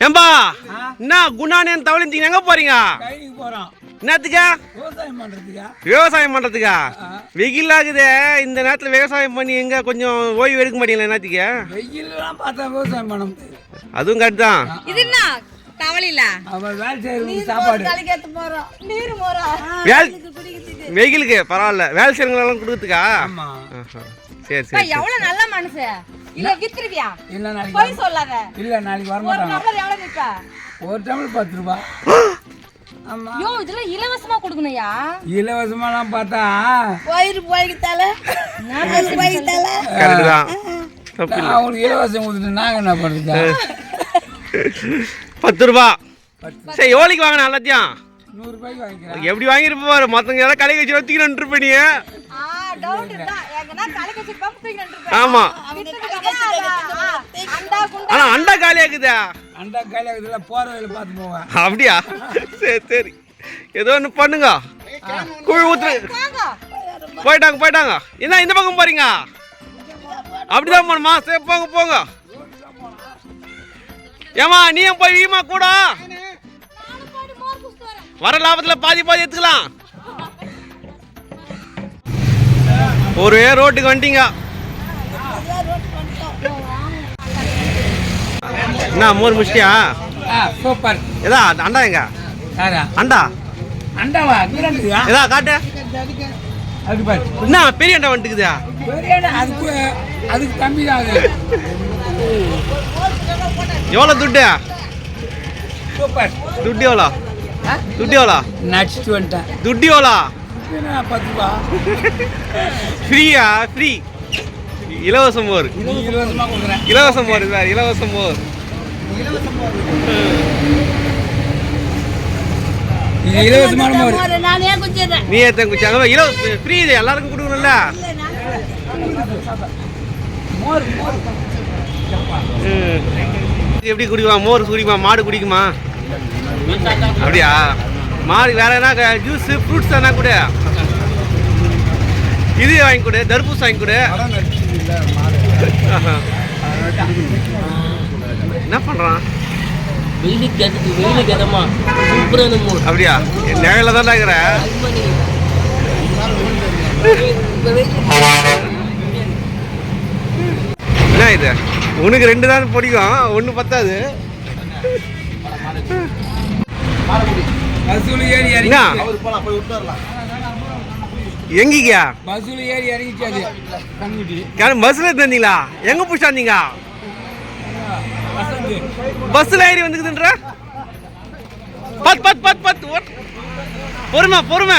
ஏம்பா என்ன குணானேன் தவளிஞ்சிங்க எங்க போறீங்க? என்னத்துக்கா? விவசாயம் பண்றதுக்கா. வெயில் ஆகுதே இந்த நேரத்துல விவசாயம் பண்ணி எங்க கொஞ்சம் ஓய்வு எடுக்க மாட்டீங்களா என்னத்துக்கு? பார்த்தா விவசாயம் பண்ண அதுவும் கரெக்ட் தான். இது என்ன? தவளையில வெயிலுக்கு பரவாயில்ல. வேலை செய்யறவங்களெல்லாம் கொடுக்குறதுக்கா. சரி சரி எவ்வளவு நல்ல மனசு இல்ல வித்துருவியா? இல்ல நாளைக்கு போய் சொல்லாத. இல்ல நாளைக்கு வர ஒரு மாட்டாங்க. டம்ளர் எவ்வளவு விப்ப? ஒரு டம்ளர் பத்து ரூபா. ஆமா. யோ இதெல்லாம் இலவசமா கொடுக்கணும்யா. இலவசமாலாம் பார்த்தா கரெக்ட் தான். தப்பு அவங்களுக்கு இலவசம் கொடுத்துட்டு நாங்க என்ன பண்றது? பத்து ரூபா. சரி எவ்வளோக்கு வாங்கின எல்லாத்தையும். நூறு ரூபாய்க்கு வாங்கிக்கிறேன். எப்படி வாங்கிருப்ப பாரு? மத்தவங்க யாராவது கடைக்கு வச்சு வச்சுக்கணும் இருப்ப ஆமா. அண்டா குண்டா ஆனா அண்டா காலியா இருக்குதா அண்டா இதெல்லாம் போற வழியில பார்த்து போவேன் அப்படியா? சரி சரி. ஏதோ ஒன்று பண்ணுங்க. குழி ஊத்துரு வாங்க போயிட்டாங்க போயிட்டாங்க. என்ன இந்த பக்கம் போறீங்க. அப்படிதான் போகணுமா சரி போங்க போங்க. ஏமா நீயும் போய் வீமா கூட. வர லாபத்துல பாதி பாதி எடுத்துக்கலாம். ஒரே ரோட்டுக்கு வந்துட்டீங்க. என்ன மோர் முடிச்சிட்டியா ஆ சூப்பர். எதா அண்டா எங்க? அண்டா? அண்டாவா? எதா காட்டு. என்ன பெரிய அண்டா வந்துட்டுக்குதா? அதுக்கு அதுக்கு கம்மி தான் அது. எவ்வளோ துட்டு? சூப்பர். துட்டு எவ்வளோ? துட்டு எவ்வளோ? நடிச்சிட்டு வந்துட்டேன். துட்டு எவ்வளோ? பத்து ரூபா? ஃப்ரீயா? ஃப்ரீ. இலவசம் மோர். இலவசமா மோர் சார் இலவசம் மோர். இது இலவசமான மோர்? நான் ஏன் குச்சிடுறேன் நீ ஏத்த குச்சாங்க இலவச ஃப்ரீ இது எல்லாருக்கும் கொடுக்கணும்ல? மோர் மோர். ம். எப்படி குடிக்குமா? மோர் குடிக்குமா? மாடு குடிக்குமா? அப்படியா? மாடு வேற என்ன ஜூஸ் ஃப்ரூட்ஸ் என்ன கொடு. இது வாங்கி கொடு தர்பூஸ் வாங்கி கொடு. ஆஹா. என்ன பண்றான்? வெயிலுக்கு அதுக்கு வெயிலுக்கு எதமா சூப்பரான மூடு அப்படியா? நிழல தான் இருக்கிற. என்ன இது? உனக்கு ரெண்டு தான் பிடிக்கும் ஒன்று பத்தாது. எங்கீங்க? பஸ்ஸுல ஏறி இறங்கிச்சு அது கண்ணுட்டி கிளம்பி பஸ்ஸில் தந்தீங்களா எங்கே பிடிச்சாந்தீங்க பஸ்ஸில் ஏறி வந்துக்குதுன்ற? பத் பத் பத் பத். பொறுமை பொறுமை.